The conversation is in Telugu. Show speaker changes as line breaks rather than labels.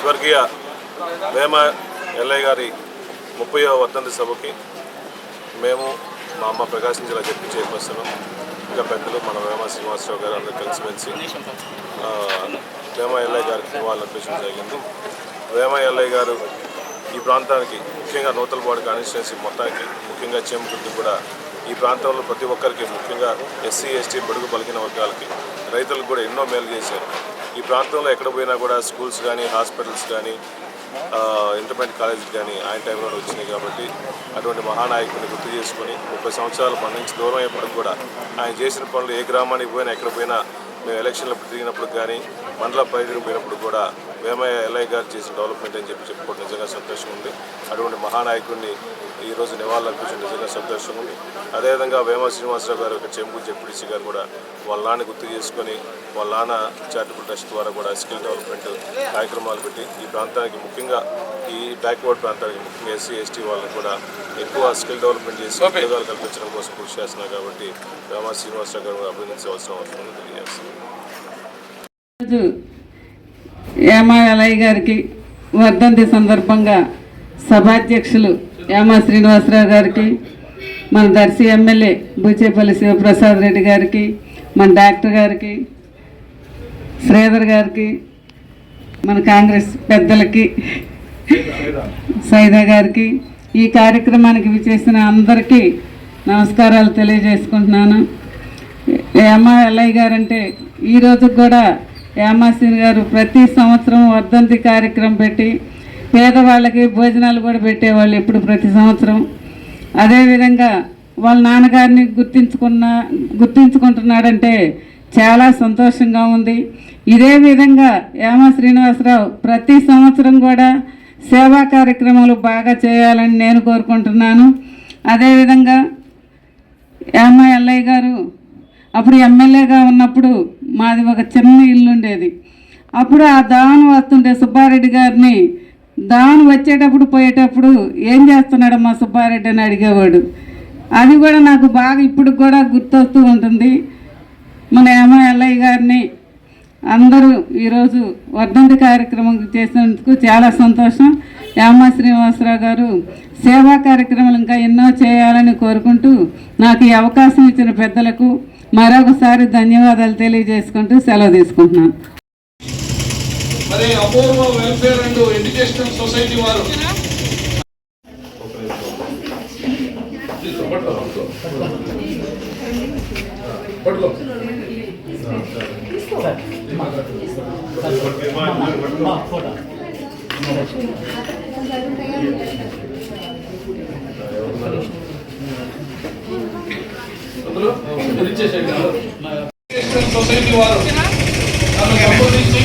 స్వర్గీయ వేమ ఎల్లయ్య గారి ముప్పై వర్ధంతి సభకి మేము మా అమ్మ ప్రకాశం జిల్లా జడ్పీ చైర్పర్సన్ ఇంకా పెద్దలు మన వేమ శ్రీనివాసరావు గారు అందరూ కలిసిమెలిసి వేమ ఎల్లయ్య గారికి నివాళులు అర్పించడం జరిగింది. వేమ ఎల్లయ్య గారు ఈ ప్రాంతానికి ముఖ్యంగా నూతలపాడు కాన్స్టిట్యున్సీ మొత్తానికి ముఖ్యంగా చేమకుర్తి కూడా ఈ ప్రాంతంలో ప్రతి ఒక్కరికి ముఖ్యంగా ఎస్సీ ఎస్టీ బడుగు బలిగిన వర్గాలకి రైతులకు కూడా ఎన్నో మేలు చేశారు. ఈ ప్రాంతంలో ఎక్కడ పోయినా కూడా స్కూల్స్ కానీ హాస్పిటల్స్ కానీ ఇంటర్మీడియట్ కాలేజీకి కానీ ఆయన టైంలో వచ్చినాయి కాబట్టి అటువంటి మహానాయకుడిని గుర్తు చేసుకొని ముప్పై సంవత్సరాలు మన నుంచి దూరం అయినప్పటికి కూడా ఆయన చేసిన పనులు ఏ గ్రామానికి పోయినా ఎక్కడ పోయినా మేము ఎలక్షన్లు తిరిగినప్పుడు కానీ మండల పరిధికి పోయినప్పుడు కూడా వేమయ్య ఎల్ఐ గారు చేసిన డెవలప్మెంట్ అని చెప్పి చెప్పుకోవడం నిజంగా సంతోషం ఉంది. అటువంటి మహానాయకుడిని ఈ రోజు నివాళులు అర్పించడం నిజంగా సంతోషం ఉంది అదేవిధంగా వేమ శ్రీనివాసరావు గారు ఒక చెంపు జెడ్పీడీసీ గారు కూడా వాళ్ళ నాన్న గుర్తు చేసుకొని వాళ్ళ నాన్న చారిటబుల్ ట్రస్ట్ ద్వారా కూడా స్కిల్ డెవలప్మెంట్ కార్యక్రమాలు పెట్టి ఈ ప్రాంతానికి ముఖ్యంగా ఈ బ్యాక్వర్డ్ ప్రాంతానికి ముఖ్యంగా ఎస్సీ ఎస్టీ వాళ్ళని కూడా ఎక్కువ స్కిల్ డెవలప్మెంట్ చేసి ఉద్యోగాలు కల్పించడం కోసం కృషి చేస్తున్నారు కాబట్టి వేమ శ్రీనివాసరావు గారు అభినందించవలసిన అవసరం ఉంది
గారికి వర్ధంతి సందర్భంగా సభాధ్యక్షులు యామా శ్రీనివాసరావు గారికి మన దర్శి ఎమ్మెల్యే బూచేపల్లి శివప్రసాద్ రెడ్డి గారికి మన డాక్టర్ గారికి శ్రీధర్ గారికి మన కాంగ్రెస్ పెద్దలకి సైదా గారికి ఈ కార్యక్రమానికి విచేసిన అందరికీ నమస్కారాలు తెలియజేసుకుంటున్నాను. యామా ఎల్ఐ గారు అంటే ఈ కూడా యామాసీన్ గారు ప్రతి సంవత్సరం వర్ధంతి కార్యక్రమం పెట్టి పేదవాళ్ళకి భోజనాలు కూడా పెట్టేవాళ్ళు ఎప్పుడు ప్రతి సంవత్సరం. అదేవిధంగా వాళ్ళ నాన్నగారిని గుర్తించుకున్న గుర్తించుకుంటున్నాడంటే చాలా సంతోషంగా ఉంది. ఇదే విధంగా యామ శ్రీనివాసరావు ప్రతి సంవత్సరం కూడా సేవా కార్యక్రమాలు బాగా చేయాలని నేను కోరుకుంటున్నాను. అదేవిధంగా యామ ఎల్లయ్య గారు అప్పుడు ఎమ్మెల్యేగా ఉన్నప్పుడు మాది ఒక చిన్న ఇల్లు ఉండేది. అప్పుడు ఆ దావన్ వస్తుండే సుబ్బారెడ్డి గారిని దాని వచ్చేటప్పుడు పోయేటప్పుడు ఏం చేస్తున్నాడు మా సుబ్బారెడ్డి అని అడిగేవాడు. అది కూడా నాకు బాగా ఇప్పుడు కూడా గుర్తొస్తూ ఉంటుంది. మన ఏమ ఎల్లయ్య గారిని అందరూ ఈరోజు వర్ధంతి కార్యక్రమం చేసినందుకు చాలా సంతోషం. యామ శ్రీనివాసరావు గారు సేవా కార్యక్రమాలు ఇంకా ఎన్నో చేయాలని కోరుకుంటూ నాకు ఈ అవకాశం ఇచ్చిన పెద్దలకు మరొకసారి ధన్యవాదాలు తెలియజేసుకుంటూ సెలవు తీసుకుంటున్నాను.
మరి Apoorva welfare and educational society వారు. సొసైటీ వారు. సంప్రదించి